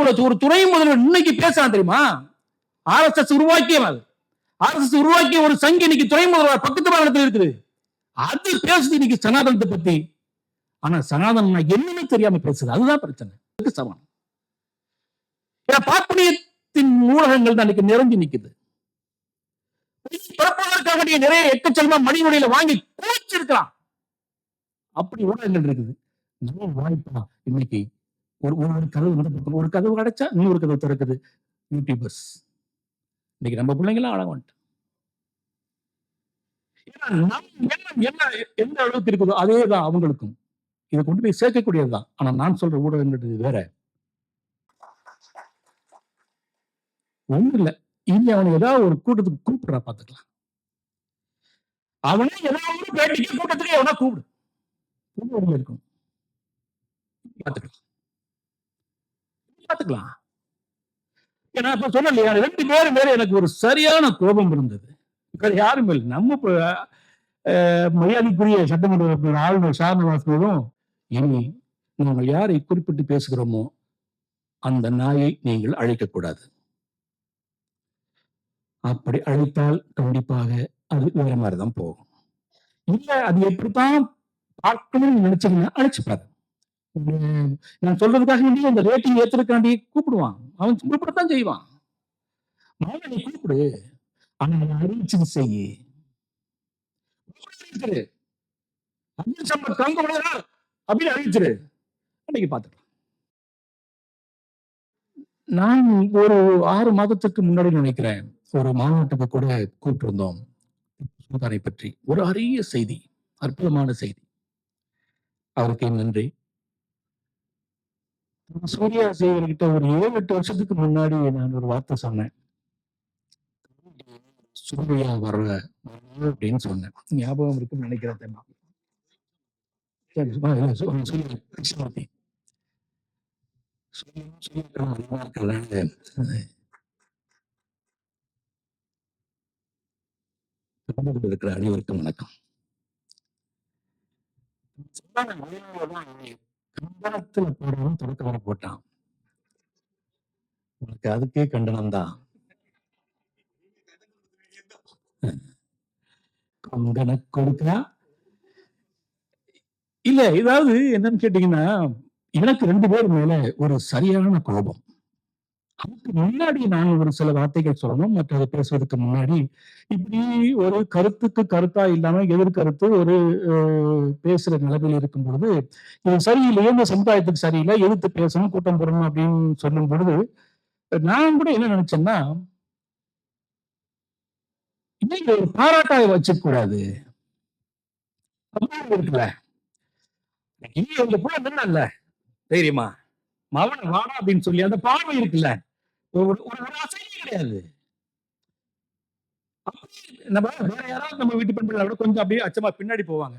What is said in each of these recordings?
உள்ள ஒரு துணை முதல்வர் இன்னைக்கு பேசுறான் தெரியுமா? ஆர் எஸ் எஸ் உருவாக்கியவன் ஆர் எஸ் எஸ் உருவாக்கிய ஒரு சங்கி இன்னைக்கு துணை முதல்வர் பக்கத்து மாநிலத்தில் இருக்குது. அது பேசுது இன்னைக்கு சனாதனத்தை பத்தி. ஆனா சனாதனம் என்னன்னு தெரியாம பேசுது. அதுதான் பிரச்சனை. அதுக்கு சமானம் ஏன்னா பார்ப்பனியத்தின் ஊடகங்கள் தான் இன்னைக்கு நிறைஞ்சு நிக்குது. பிறப்பதற்காக நீங்க நிறைய எக்கச்செல்மா மணிமொழியில வாங்கி குவிச்சிருக்கலாம் அப்படி ஊடகங்கள் இருக்குது. நல்ல வாய்ப்பா இன்னைக்கு ஒரு ஒரு கதவு மூடப்பட்டு- ஒரு கதவு அடைச்சா இன்னொரு கதவு திறக்குது. யூடியூபர்ஸ் இன்னைக்கு நம்ம பிள்ளைங்களாம் அழக வந்துட்டு என்ன எந்த அளவுக்கு இருக்குதோ அதே தான் அவங்களுக்கும். இதை கொண்டு போய் சேர்க்கக்கூடியதுதான். ஆனா நான் சொல்ற ஊடகங்கிறது வேற. ஒண்ணு இல்ல இனி அவனை ஏதாவது ஒரு கூட்டத்துக்கு கூப்பிடுறா பாத்துக்கலாம் அவனே ஏதாவது பேட்டிக்கு கூட்டத்துக்கு எவனா கூப்பிடு. இருக்கும். பாத்துக்கலாம் பாத்துக்கலாம் ஏன்னா இப்ப இல்லையா ரெண்டு பேரும் மேல எனக்கு ஒரு சரியான கோபம் இருந்தது. வேற யாரும் இல்லை. நம்ம அஹ், மரியாதைக்குரிய சட்டமன்ற உறுப்பினர் ஆளுநர் ஷானவாஸ் இனி நாங்கள் யாரை குறிப்பிட்டு பேசுகிறோமோ அந்த நாயை நீங்கள் அழைக்கக்கூடாது. அப்படி அழைத்தால் கண்டிப்பாக அது வேற மாதிரிதான் போகும். இல்ல அது எப்படித்தான் பார்க்கணும்னு நினைச்சீங்கன்னா அழைச்சுப்பாரு. உம், நான் சொல்றதுக்காக வேண்டி அந்த ரேட்டிங் ஏத்துறதுக்காண்டி கூப்பிடுவான். அவன் கூப்பிடத்தான் செய்வான். முதல்ல நீ கூப்பிடு. ஆனா அறிவிச்சு செய்யு. சம்பத் அப்படின்னு அறிவிச்சிரு. அன்னைக்கு பார்த்துக்கலாம் நான் ஒரு ஆறு மாதத்துக்கு முன்னாடி நினைக்கிறேன். ஒரு மாநாட்டுக்கு கூட கூப்பிட்டிருந்தோம். சுல்தானை பற்றி. ஒரு அரிய செய்தி. அற்புதமான செய்தி. அவருக்கு நன்றி. சூர்யா சேகர்கிட்ட ஒரு ஏழு எட்டு வருஷத்துக்கு முன்னாடி நான் ஒரு வார்த்தை சொன்னேன். சூர்யா வர்ற அப்படின்னு சொன்னேன். ஞாபகம் இருக்குன்னு நினைக்கிறேன் சரி, கிருஷ்ணமூர்த்தி. இருக்கிற அனைவருக்கும் வணக்கம். கண்டனத்துல போடுறவன் தொடக்க வர போட்டான். உனக்கு அதுக்கே கண்டனம் தான். கொங்கன கொடுக்கா இல்ல ஏதாவது என்னன்னு கேட்டீங்கன்னா எனக்கு ரெண்டு பேர் மேல ஒரு சரியான கோபம். அதுக்கு முன்னாடி நான் ஒரு சில வார்த்தைகள் சொல்லணும் மற்றது பேசுவதற்கு முன்னாடி இப்படி ஒரு கருத்துக்கு கருத்தா இல்லாம எதிர்கருத்து ஒரு பேசுற நிலைமையில் இருக்கும் பொழுது இது சரியில்லையே இந்த சமுதாயத்துக்கு சரியில்லை எதிர்த்து பேசணும் கூட்டம் போடணும் அப்படின்னு சொல்லும் பொழுது நான் கூட என்ன நினைச்சேன்னா இன்னைக்கு ஒரு பாராட்டாய் வச்சுக்க கூடாது. இருக்குல்ல. இனி எங்க புள்ள தைரியமா. மவன் வாடா அப்படின்னு சொல்லி அந்த பார்வை இருக்குல்ல. ஒரு ஒரு ஒரு அசைவே கிடையாது. அப்படியே நம்ம வேற யாராவது நம்ம வீட்டு பெண்களை விட கொஞ்சம் அப்படியே அச்சமா பின்னாடி போவாங்க.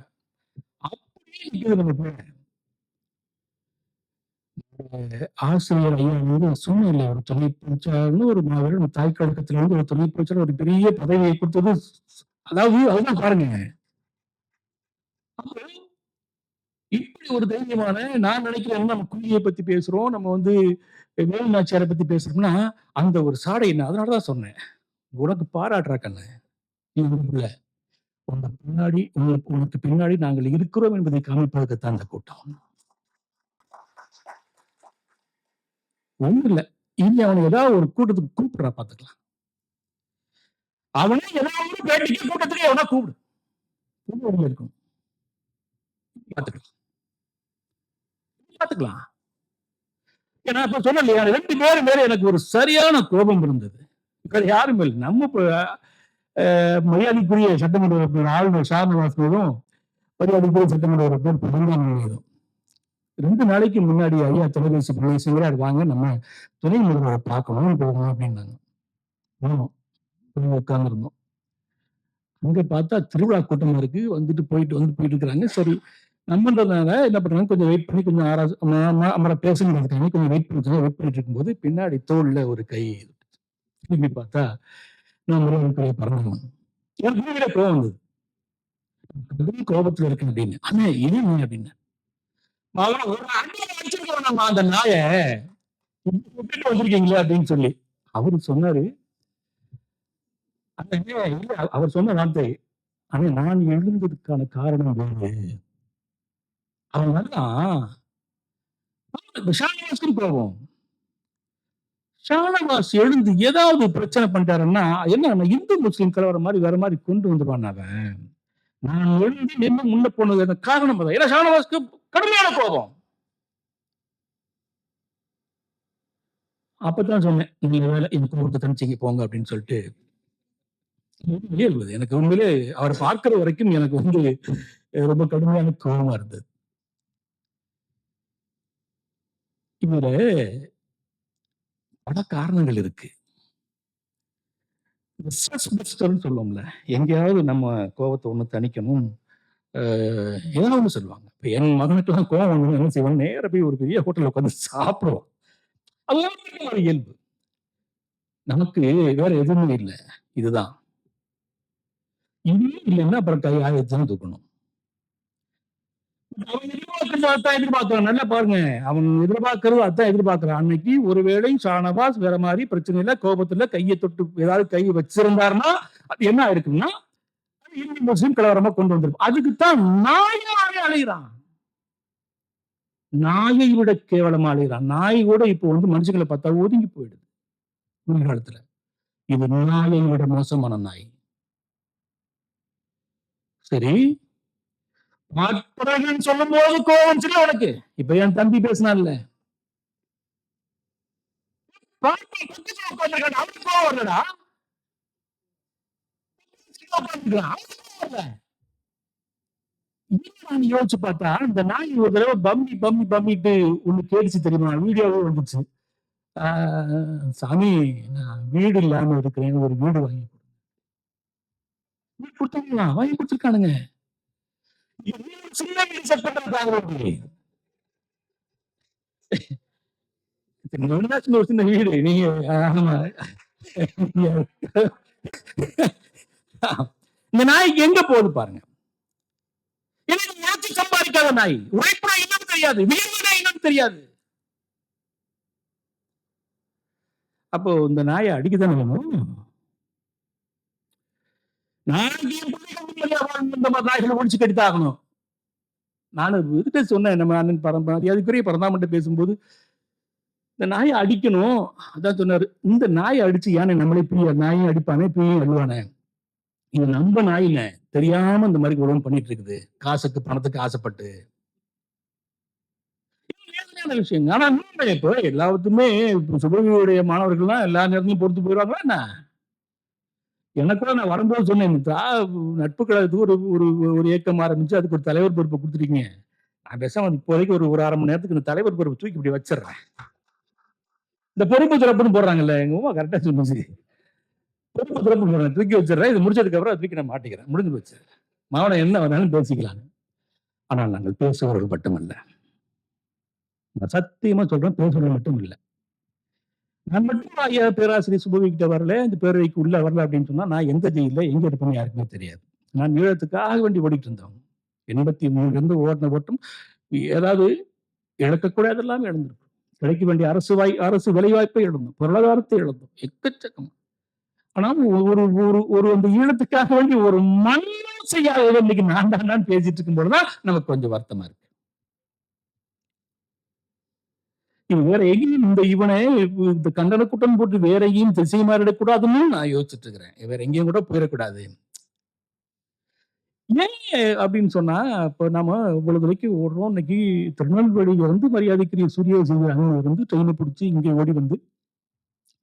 அப்படியே நிக்குது நம்ம பிள்ளை. ஆசிரியர் ஐயா வந்து சும்மா இல்லை ஒரு துணை பிடிச்சாருன்னு ஒரு மாவீரன் தாய் கழகத்துல வந்து ஒரு துணை பிடிச்சாரு ஒரு பெரிய பதவியை கொடுத்தது அதாவது அதுதான் பாருங்க. இப்படி ஒரு தைரியமான நான் நினைக்கிறேன் நம்ம குழியை பத்தி பேசுறோம் நம்ம வந்து வேலு நாச்சியாரை பத்தி பேசுறோம்னா அந்த ஒரு சாடை என்ன அதனாலதான் சொன்னேன். உனக்கு பாராட்டுறா கண்ணு நீ உனக்குள்ள உனக்கு பின்னாடி உனக்கு உனக்கு பின்னாடி நாங்கள் இருக்கிறோம் என்பதை காமிப்பதற்குத்தான் அந்த கூட்டம். ஒண்ணு இல்ல இனி அவனை ஏதாவது ஒரு கூட்டத்துக்கு கூப்பிடுறா பாத்துக்கலாம் அவனே ஏதாவது பேட்டிக்கு கூட்டத்துக்கு எவனா கூப்பிடு. கூப்பிடு இருக்கும். பாத்துக்கலாம் பார்த்துக்கலாம். ஏன்னா இப்ப சொன்னலையா ரெண்டு பேரும் மேல எனக்கு ஒரு சரியான கோபம் இருந்தது. வேற யாரும் இல்லை. நம்ம இப்ப, மரியாதைக்குரிய சட்டமன்ற உறுப்பினர் ஆளுநர் ஷானவாஸ் மரியாதைக்குரிய சட்டமன்ற உறுப்பினர் பரந்தாமன் ரெண்டு நாளைக்கு முன்னாடி ஐயா தொலைபேசி பிள்ளைங்கிறார் வாங்க நம்ம துணை முதல்வரை பார்க்கணும் போகணும் அப்படின்னாங்க. உட்காந்துருந்தோம் அங்க பார்த்தா திருவிழா கூட்டமா இருக்கு. வந்துட்டு போயிட்டு வந்து போயிட்டு இருக்கிறாங்க. சரி நம்மன்றதுனால என்ன பண்றாங்க? கொஞ்சம் வெயிட் பண்ணி கொஞ்சம் ஆராய்ச்சி அமர பேசுங்கிறதுக்காக கொஞ்சம் வெயிட் பண்ணி வெயிட் பண்ணிட்டு இருக்கும்போது பின்னாடி தோல்ல ஒரு கை திரும்பி பார்த்தா நான் முருகனுக்குரிய பரவாயில்ல எனக்கு கோபம் வந்தது. கடும் கோபத்துல இருக்கேன் அப்படின்னு. அண்ணே இது நீ அப்படின்னு. ஒரு அடியில வச்சிருக்கோம் நம்ம அந்த நாய. விட்டுட்டு வந்திருக்கீங்களே அப்படின்னு சொல்லி. அவரு சொன்னாரு "அண்ணே, இல்ல அவர் சொன்ன வார்த்தை ஆனா நான் எழுந்ததுக்கான காரணம் வேறு. அவன் வந்தான் ஷானவாஸ்க்கு கோபம் ஷானவாஸ் எழுந்து ஏதாவது பிரச்சனை பண்ணிட்டாருன்னா என்ன இந்து முஸ்லீம் கலவரம் மாதிரி வேற மாதிரி கொண்டு வந்துருவான் அவன் நான் எழுந்து நின்று முன்ன போனது காரணம் தான் ஏன்னா ஷானவாஸ்க்கு கடுமையான கோபம். அப்பதான் சொன்னேன் நீங்க வேலை இந்த கோபத்தை தனிச்சிக்கு போங்க அப்படின்னு சொல்லிட்டு. இயல்பது எனக்கு உண்மையிலே அவரை பார்க்கிற வரைக்கும் எனக்கு வந்து ரொம்ப கடுமையான கோபமா இருந்தது. இதுல பல காரணங்கள் இருக்கு. சொல்லுவோம்ல எங்கேயாவது நம்ம கோபத்தை ஒண்ணு தணிக்கணும் ஏதாவது ஒண்ணு சொல்லுவாங்க. இப்ப என் மகனுக்கு தான் கோபம் வந்து என்ன செய்வாங்க? நேர போய் ஒரு பெரிய ஹோட்டல்ல உட்காந்து சாப்பிடுவோம் அது ஒரு இயல்பு. நமக்கு வேற எதுவுமே இல்லை. இதுதான். இதுவே இல்லைன்னா அப்புறம் கை ஆயிரத்தான் தூக்கணும். அவன் எதிர்பார்க்கறது அதான் எதிர்பார்க்கிறான். நல்லா பாருங்க. அவன் எதிர்பார்க்கறது அதான் எதிர்பார்க்கிறான். அன்னைக்கு ஒருவேளை ஷானவாஸ் வேற மாதிரி பிரச்சனை இல்ல கோபத்துல கையை தொட்டு ஏதாவது கை வச்சிருந்தாருன்னா அது என்ன ஆயிருக்குன்னா இந்தி முஸ்லீம் கலவரமா கொண்டு வந்திருக்கும். அதுக்குத்தான் நாயாவே நாயை விட கேவலமா அலைகிறான் நாய் கூட இப்போ வந்து மனுஷங்களை பார்த்தா ஒதுங்கி போயிடுது. இந்த காலத்துல. இது நாயை விட மோசமான நாய். சரி? சொல்லும் போது கோபம் சரி உனக்கு. இப்ப என் தம்பி பேசினான்ல. அவனுக்கு கோவம் அவனுக்கு யோசிச்சு பார்த்தா இந்த நாய் ஒரு தடவை பம்மி பம்மி பம்மிட்டு ஒண்ணு கேட்டுச்சு தெரியுமா? வீடியோவே வந்துச்சு ஆஹ், சாமி நான் வீடு இல்லாம இருக்கிறேன் ஒரு வீடு வாங்கி கொடு. வீடு வாங்கி கொடுத்துருக்கானுங்க. சின்ன வீடு செட் ஒரு சின்ன வீடு நீங்க ஆமா. இந்த நாய் எங்க போகுது பாருங்க. எனக்கு உழைச்சு சம்பாதிக்காத நாய். உழைப்புனா என்னன்னு தெரியாது. வியர்வுனா என்னன்னு தெரியாது. அப்போ இந்த நாயை அடிக்கத்தானே வேணும்? நாளைக்கு என் இந்த மாதிரி நாய்களை ஒழிச்சு கட்டித்தாகணும். நானும் இதுகிட்ட சொன்னேன் நம்ம அண்ணன் பரம்பரை அதுக்குரிய பரந்தாமன்ட்ட பேசும்போது இந்த நாயை அடிக்கணும் அதான் சொன்னாரு. இந்த நாயை அடிச்சு யானை நம்மளே பிரிய நாயும் அடிப்பானே பிரியும் அழுவானே இது நம்ம நாயில தெரியாம இந்த மாதிரி உடம்பு பண்ணிட்டு இருக்குது. காசுக்கு பணத்துக்கு ஆசைப்பட்டு. விஷயம் ஆனா இன்னொன்னு இப்போ எல்லாத்துக்குமே இப்போ மாணவர்கள்லாம் எல்லா நேரத்தையும் பொறுத்து போயிடுவாங்களா என்ன? எனக்கு நான் வரும்போது சொன்னேன் தா- நட்பு கழகத்துக்கு ஒரு ஒரு ஒரு இயக்கம் ஆரம்பிச்சு அதுக்கு ஒரு தலைவர் பொறுப்பு கொடுத்துருக்கீங்க நான் பேசாம இப்போதைக்கு ஒரு ஒரு அரை மணி நேரத்துக்கு இந்த தலைவர் பொறுப்பு தூக்கி இப்படி வச்சிடுறேன். இந்த பொறுப்பு திறப்புன்னு போடுறாங்கல்ல எங்க அம்மா கரெக்டா சொன்னது பொறுப்பு திறப்பு போடுறேன் தூக்கி வச்சிடுறேன் இது முடிச்சதுக்கு அப்புறம் தூக்கி நான் மாட்டிக்கிறேன். முடிஞ்சு போச்சு. மாவன என்ன வேணாலும் பேசிக்கலாம் ஆனால் நாங்கள் பேசுபவர்கள் மட்டுமல்ல. நான் சத்தியமா சொல்றேன் பேசுகிறவர்கள் மட்டும் இல்லை நான் மட்டும் ஐயா பேராசிரியர் சுபவிக்கிட்ட வரல? இந்த பேரவைக்கு உள்ள வரல அப்படின்னு சொன்னா நான் எந்த ஜெயில எங்க இருப்பேன்னு யாருக்குமே தெரியாது. நான் ஈழத்துக்காக வேண்டி ஓடிட்டு இருந்தவன். எண்பத்தி மூணுல இருந்து ஓடின ஓட்டம் ஏதாவது இழக்கக்கூடாதெல்லாம் இழந்திருக்கும் கிடைக்க வேண்டிய அரசு வாய் அரசு வேலைவாய்ப்பை இழந்தோம் பொருளாதாரத்தை இழந்தோம் எக்கச்சக்கம். ஆனால் ஒரு ஒரு ஒரு அந்த ஈழத்துக்காக வேண்டி ஒரு மண்ணும் செய்யாத இன்னைக்கு நான் தான் பேசிட்டு இருக்கும் பொழுதுதான் நமக்கு கொஞ்சம் வருத்தமா இருக்கு. இவன் வேற எங்கேயும் இந்த இவனை இந்த கண்டன கூட்டம் போட்டு வேற எங்கேயும் திசை மாறிடக்கூடாதுன்னு நான் யோசிச்சுட்டு இருக்கிறேன். வேற எங்கேயும் கூட போயிடக்கூடாது. ஏன் அப்படின்னு சொன்னா இப்ப நாம இவ்வளவு வரைக்கும் ஓடுறோம். இன்னைக்கு திருநெல்வேலியில வந்து மரியாதைக்குரிய சூரிய செய்தி அங்க இருந்து ட்ரெயினை பிடிச்சி இங்கே ஓடி வந்து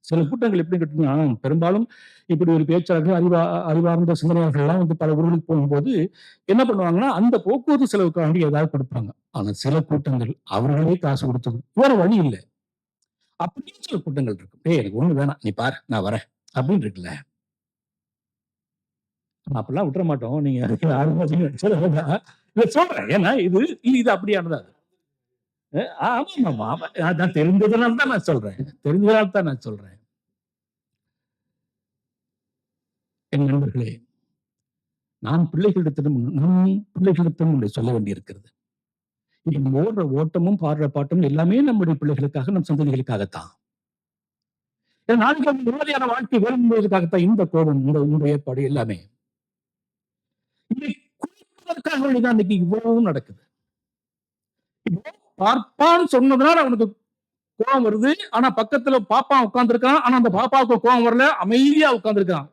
சில கூட்டங்கள் எப்படி கேட்டீங்கன்னா பெரும்பாலும் இப்படி ஒரு பேச்சாளர்கள் அறிவா அறிவார்ந்த சிந்தனையாளர்கள்லாம் வந்து பல ஊர்களுக்கு போகும்போது என்ன பண்ணுவாங்கன்னா அந்த போக்குவரத்து செலவுக்காண்டி ஏதாவது கொடுப்பாங்க. ஆனா சில கூட்டங்கள் அவர்களே காசு கொடுத்தது. வேற வழி இல்லை. அப்படின்னு சில கூட்டங்கள் இருக்கு. டே எனக்கு ஒண்ணு வேணாம். நீ பாரு. நான் வரேன். அப்படின்னு இருக்குல்ல. அப்படிலாம் விட்டுற மாட்டோம். நீங்க இதை சொல்றேன். ஏன்னா இது இது- அப்படியானதா ஆமா ஆமா ஆமா நான் தெரிஞ்சதுனால தான் நான் சொல்றேன். தெரிஞ்சதுனால தான் நான் சொல்றேன். என் நண்பர்களே நான் பிள்ளைகளிடத்திலும் நம் பிள்ளைகளிடத்திலும் ஒன்றை சொல்ல வேண்டியிருக்கிறது. இப்ப நம்ம ஓடுற ஓட்டமும் பாடுற பாட்டும் எல்லாமே நம்முடைய பிள்ளைகளுக்காக நம் சந்ததிகளுக்காகத்தான். நாளைக்கு அவங்க நிம்மதியான வாழ்க்கை விரும்புவதற்காகத்தான் இந்த கோபம் இந்த இந்த ஏற்பாடு எல்லாமே. இதை குறிப்பதற்காக வேண்டிதான் இன்னைக்கு இவ்வளவும் நடக்குது. பார்ப்பான்னு சொன்னதுனால அவனுக்கு கோபம் வருது. ஆனா பக்கத்துல பாப்பா உட்கார்ந்துருக்கான் ஆனா அந்த பாப்பாவுக்கு கோபம் வரல. அமைதியா உட்கார்ந்துருக்கான்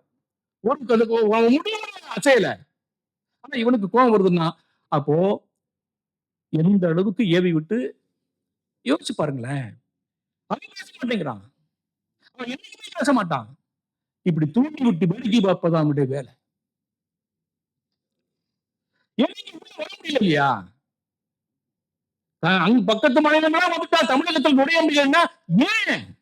ஒரு கது- அசையல. ஆனா இவனுக்கு கோபம் வருதுன்னா அப்போ எந்த அளவுக்கு ஏவி விட்டு யோசிச்சு பாருங்களேன். அவன் பேச மாட்டேங்கிறான். அவன் என்னைக்குமே பேச மாட்டான். இப்படி தூண்டி விட்டு வேடிக்கை பார்ப்பதான் அவனுடைய வேலை. என்னைக்கு வர முடியல இல்லையா? அங்க பக்கத்து மாநிலங்களா வந்துட்டா தமிழகத்தில் நுழைய முடியலன்னா ஏன்?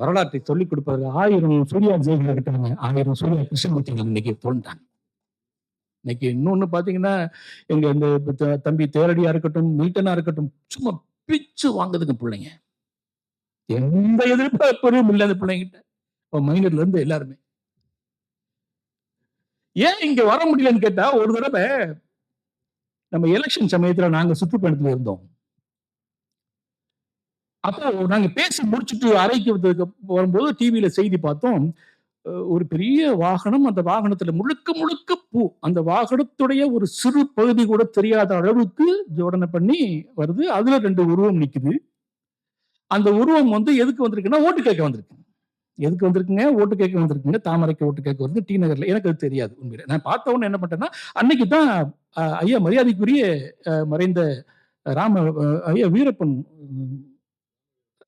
வரலாற்றை சொல்லிக் கொடுப்பதற்கு ஆயிரம் சூர்யா ஜெயலலிதா கிட்டாங்க ஆயிரம் சூர்யா கிருஷ்ணமூர்த்திகள் இன்னைக்கு தோன்றாங்க. இன்னைக்கு இன்னொன்று பார்த்தீங்கன்னா எங்க இந்த தம்பி தேரடியா இருக்கட்டும் மீட்டனா இருக்கட்டும் சும்மா பிச்சு வாங்குதுங்க பிள்ளைங்க. எந்த எதிர்பார்ப்பும் இல்லை அந்த பிள்ளைங்கிட்ட மைனர்ல இருந்து எல்லாருமே. ஏன் இங்க வர முடியலன்னு கேட்டா ஒரு தடவை நம்ம எலெக்ஷன் சமயத்துல நாங்க சுற்றுப்பயணத்துல இருந்தோம். அப்போ நாங்க பேசி முடிச்சுட்டு அறைக்கு வந்ததுக்கு வரும்போது டிவியில செய்தி பார்த்தோம். ஒரு பெரிய வாகனம் அந்த வாகனத்துல முழுக்க முழுக்க பூ. அந்த வாகனத்துடைய ஒரு சிறு பகுதி கூட தெரியாத அளவுக்கு ஜோடனை பண்ணி வருது. அதுல ரெண்டு உருவம் நிக்குது. அந்த உருவம் வந்து எதுக்கு வந்திருக்குன்னா ஓட்டு கேட்க வந்திருக்கு. எதுக்கு வந்திருக்குங்க? ஓட்டு கேட்க வந்திருக்குங்க. தாமரைக்கு ஓட்டு கேட்க வந்து டி நகர்ல. எனக்கு அது தெரியாது உண்மையில. நான் பார்த்த உடனே என்ன பண்ணிட்டேன்னா அன்னைக்கு தான் ஐயா மரியாதைக்குரிய மறைந்த ராம ஐயா வீரப்பன்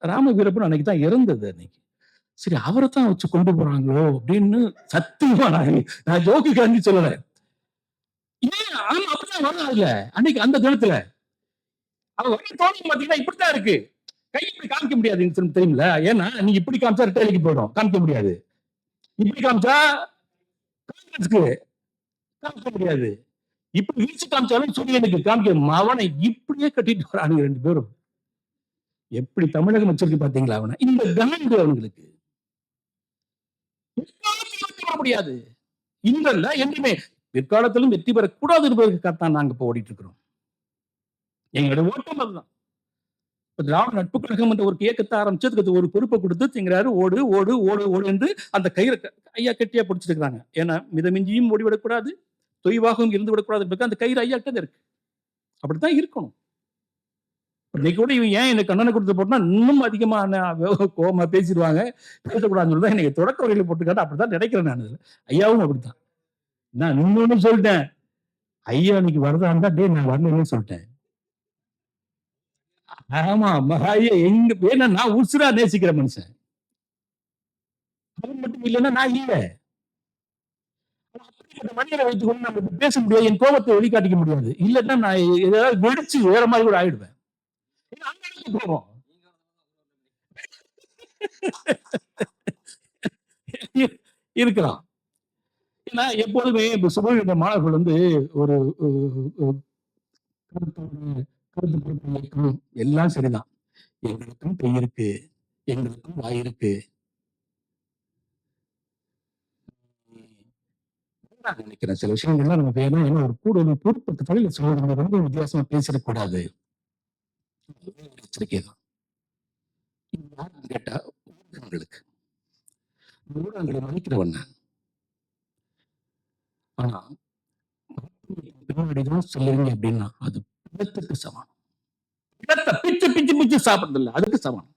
ராம வீரப்பன் அன்னைக்கு தான் இறந்தது அன்னைக்கு. சரி அவரை தான் வச்சு கொண்டு போறாங்களோ அப்படின்னு சத்தியமா நான் நான் ஜோக்கு காந்தி சொல்லல. ஏன்? ஆமா அப்படிதான் வரும் அதுல அன்னைக்கு அந்த தினத்துல. அவன் வர தோணி பாத்தீங்கன்னா இப்படித்தான் இருக்கு. கை இப்படி காமிக்க முடியாது எனக்கு தெரியுமில்ல? ஏன்னா நீ இப்படி காமிச்சா ரெட்டையிலைக்கு போயிடும். காமிக்க முடியாது. இப்படி காமிச்சா காங்கிரஸ்க்கு காமிக்க முடியாது. இப்படி வீச்சு காமிச்சாலும் சூரியனுக்கு காமிக்க மவனை இப்படியே கட்டிட்டு வரானுங்க ரெண்டு பேரும். எப்படி தமிழகம் வச்சிருக்கு பாத்தீங்களா அவனை இந்த கனண்டு அவங்களுக்கு. முடியாது. இன்றல்ல என்றுமே பிற்காலத்திலும் வெற்றி பெறக்கூடாது என்பதற்காகத்தான் நாங்க இப்ப ஓடிட்டு இருக்கிறோம் எங்களுடைய ஓட்டம் அதுதான். இப்ப திராவிட நட்பு கழகம் என்ற ஒரு இயக்கத்தை ஆரம்பிச்சதுக்கு ஒரு பொறுப்பை கொடுத்து திங்கிறாரு ஓடு ஓடு ஓடு ஓடு என்று அந்த கயிறை க- ஐயா கெட்டியா பிடிச்சிட்டு ஏன்னா மிதமிஞ்சியும் ஓடிவிடக்கூடாது தொய்வாகவும் இருந்து விடக்கூடாது என்பது அந்த கயிறு ஐயா கிட்ட இருக்கு. அப்படித்தான் இருக்கணும். இன்னைக்கு கூட இவன் ஏன் எனக்கு கண்ணனை கொடுத்து போட்டா இன்னும் அதிகமான நான் பேசிடுவாங்க பேசக்கூடாதுன்னு சொல்லி தான் எனக்கு தொடக்க வரையில போட்டுக்காட்டு அப்படித்தான் நினைக்கிறேன் நான் அதுல. ஐயாவும் அப்படித்தான். நான் இன்னொன்னு சொல்லிட்டேன். ஐயா இன்னைக்கு வரதா இருந்தா டே நான் வரலன்னு சொல்லிட்டேன். ஆமா ஆமா. ஐயா எங்க ஏன்னா நான் உசுரா நேசிக்கிற மனுஷன். அது மட்டும் இல்லைன்னா நான் இல்லை. ஆனா வைத்துக்கொண்டு மனிதரை நம்ம பேச முடியாது என் கோபத்தை வெளிக்காட்டிக்க முடியாது. இல்லைன்னா நான் ஏதாவது வெடிச்சு வேற மாதிரி கூட ஆயிடுவேன். ஏன்னா இருக்கலாம். ஏன்னா எப்போதுமே இப்ப சுபவித மாணவர்கள் வந்து ஒரு கருத்து பொறுப்பு எல்லாம் சரிதான். எங்களுக்கும் கை இருக்கு. எங்களுக்கும் வாய் இருக்கு. நான் நினைக்கிறேன் சில விஷயங்கள்லாம் நம்ம வேணும் ஏன்னா ஒரு கூட ஒரு பொறுப்பு தலையில சொல்றது ரொம்ப வித்தியாசமா பேசிடக்கூடாது. எச்சரிக்கை தான் யாருன்னு கேட்டா ஊடகங்களுக்கு. ஊடகங்களை மதிக்கிறவன் நான். ஆனா பின்னாடிதான் சொல்லுவீங்க அப்படின்னா அது பிணத்துக்கு பிணத்தை பிச்சு பிச்சு பிச்சு சாப்பிடுறது இல்ல அதுக்கு சமம்.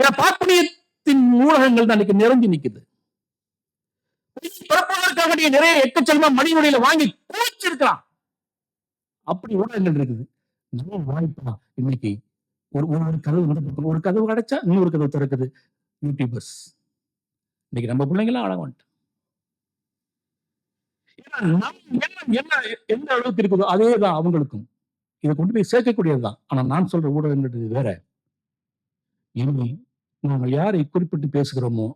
ஏன்னா பார்ப்பனியத்தின் ஊடகங்கள் தான் இன்னைக்கு நிறைஞ்சு நிக்குது. பிறப்பதற்காக நீ நிறைய எக்கச்செல்வா வாங்கி குவிச்சிருக்கலாம் அப்படி ஊடகங்கள் இருக்குது. நல்ல வாய்ப்பா? இன்னைக்கு ஒரு ஒரு கதவு இந்த பக்கம் ஒரு கதவு கிடைச்சா இன்னொரு கதவு திறக்குது. யூடியூபர்ஸ் இன்னைக்கு நம்ம பிள்ளைங்களாம் அழக வந்துட்டு என்ன எந்த அளவுக்கு இருக்குதோ அதே தான் அவங்களுக்கும். இதை கொண்டு போய் சேர்க்கக்கூடியதுதான். ஆனா நான் சொல்ற ஊடகங்கிறது வேற. இனி நாங்கள் யாரை குறிப்பிட்டு பேசுகிறோமோ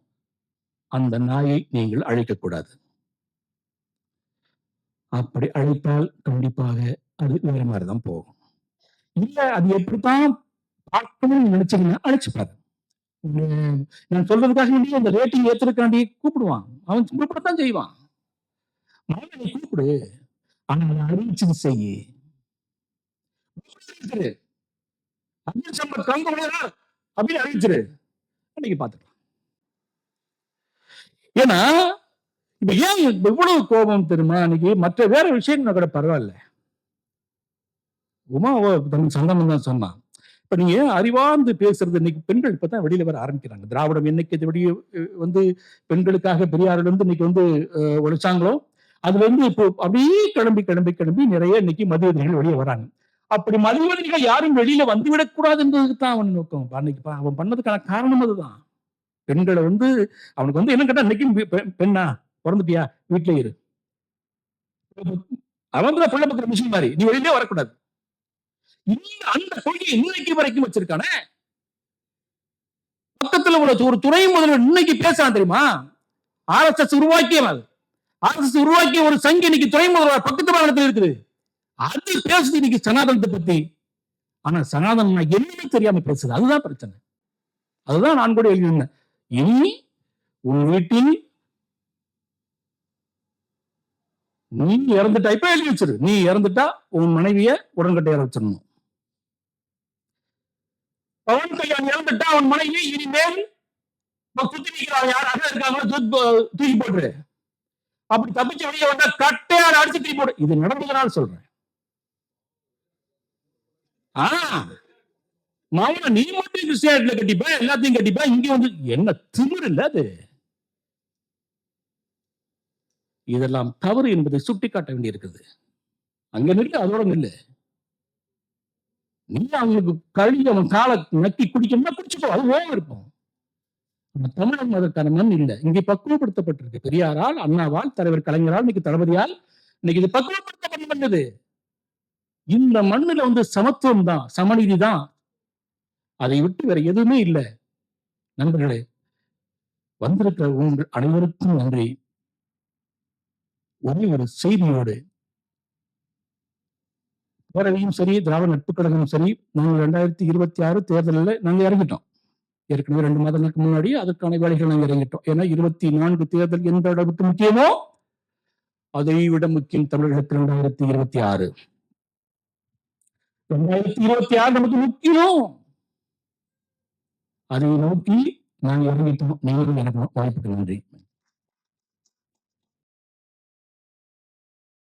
அந்த நாயை நீங்கள் அழைக்கக்கூடாது. அப்படி அழைத்தால் கண்டிப்பாக அது வேற மாதிரிதான் போகும். இல்ல அது எப்படித்தான் பார்க்கணும்னு நினைச்சீங்கன்னா அழைச்சு பாரு உம், நான் சொல்றதுக்காக வேண்டிய அந்த ரேட்டிங் ஏத்துறதுக்காண்டி கூப்பிடுவான். அவன் கூப்பிடத்தான் செய்வான். நீ கூப்பிடு. ஆனா அதை அறிவிச்சு செய்யு அறிவிச்சிரு அப்படின்னு அறிவிச்சிரு. அன்னைக்கு பார்த்துக்கலாம். ஏன்னா இப்ப ஏன் இவ்வளவு கோபம் தெரியுமா? அன்னைக்கு மற்ற வேற விஷயங்கள் கூட பரவாயில்ல. உமா தனக்கு தன் தான் சொன்னான். இப்ப நீங்க அறிவார்ந்து பேசுறது? இன்னைக்கு பெண்கள் இப்பதான் வெளியில வர ஆரம்பிக்கிறாங்க. திராவிடம் என்னைக்கு வெளியே வந்து பெண்களுக்காக பெரியாரில் இருந்து இன்னைக்கு வந்து உழைச்சாங்களோ? அதுல இருந்து இப்போ அப்படியே கிளம்பி கிளம்பி கிளம்பி நிறைய இன்னைக்கு மதிவதிகள் வெளியே வராங்க. அப்படி மதியவதிகள் யாரும் வெளியில வந்துவிடக்கூடாது என்பதுக்கு தான் அவன் நோக்கம். அன்னைக்கு அவன் பண்ணதுக்கான காரணம் அதுதான். பெண்களை வந்து அவனுக்கு வந்து என்ன கேட்டா இன்னைக்கும் பெண்ணா? பிறந்துட்டியா? வீட்டுல இரு. அவன் பிள்ளை பக்கிற மிஷின் மாதிரி நீ வெளியிலே வரக்கூடாது. இந்த அந்த கொள்கையை இன்னைக்கு வரைக்கும் வச்சிருக்கானே? பக்கத்துல உள்ள ஒரு துறை முதல்வர் இன்னைக்கு பேசுறான் தெரியுமா? ஆர்எஸ்எஸ் உருவாக்கியவன் ஆர் எஸ் எஸ் உருவாக்கிய ஒரு சங்கி இன்னைக்கு துறை முதல்வர் பக்கத்து மாநிலத்தில் இருக்குது. அது பேசுது இன்னைக்கு சனாதனத்தை பத்தி. ஆனா சனாதனம் என்னன்னு தெரியாம பேசுது. அதுதான் பிரச்சனை. அதுதான் நான் கூட எழுதியிருந்தேன் இனி உன் வீட்டில் நீ இறந்துட்டா இப்ப எழுதி வச்சிரு. நீ இறந்துட்டா உன் மனைவிய உடன்கட்டையார வச்சிடணும். பவன் கல்யாண் இறந்துட்டா அவன் மனைவி இனிமேல் சுத்தி சுத்தி யார்? யாராக இருக்காங்களோ? தூக்கி தூக்கி போட்டுரு. அப்படி தப்பிச்சு வெளியே வந்தா கட்டையார் அடிச்சு தூக்கி போடு. இது நடந்ததுனால சொல்றேன். ஆ. மாவன நீ மட்டும் கிறிஸ்டியானிட்டில கட்டிப்ப எல்லாத்தையும் கட்டிப்ப. இங்க வந்து என்ன திமிரு இல்ல அது? இதெல்லாம் தவறு என்பதை சுட்டிக்காட்ட வேண்டியிருக்குது அங்க நில்லு அதோட நில்லு. நீ அவங்களுக்கு கழுவி அவன் காலை நக்கி குடிக்கணும்னா குடிச்சுக்கோ அது ஓவம் இருக்கும். நம்ம தமிழகம் அதற்கான மண் இல்லை. இங்கே பக்குவப்படுத்தப்பட்டிருக்கு. பெரியாரால் அண்ணாவால் தலைவர் கலைஞரால் இன்னைக்கு தளபதியால் இன்னைக்கு இது பக்குவப்படுத்தப்பட்ட மண் இந்த மண்ணுல வந்து சமத்துவம் தான் சமநீதி தான். அதை விட்டு வேற எதுவுமே இல்லை. நண்பர்களே வந்திருக்கிற உங்கள் அனைவருக்கும் நன்றி. ஒரே ஒரு செய்தியோடு பேரவையும் சரி திராவிட நட்பு கழகமும் சரி நாங்கள் ரெண்டாயிரத்தி இருபத்தி ஆறு தேர்தலில் நாங்கள் இறங்கிட்டோம். ஏற்கனவே ரெண்டு மாதங்களுக்கு முன்னாடி அதற்கான வேலைகள் நாங்கள் இறங்கிட்டோம். ஏன்னா இருபத்தி நான்கு தேர்தல் எந்த அளவுக்கு முக்கியமோ அதை விட முக்கியம் தமிழகத்தில் ரெண்டாயிரத்தி இருபத்தி ஆறு. ரெண்டாயிரத்தி இருபத்தி ஆறு நமக்கு முக்கியம்? அதை நோக்கி நாங்கள் இறங்கிட்டோம். நீங்களும் எனக்கு வாய்ப்புக்கு நன்றி.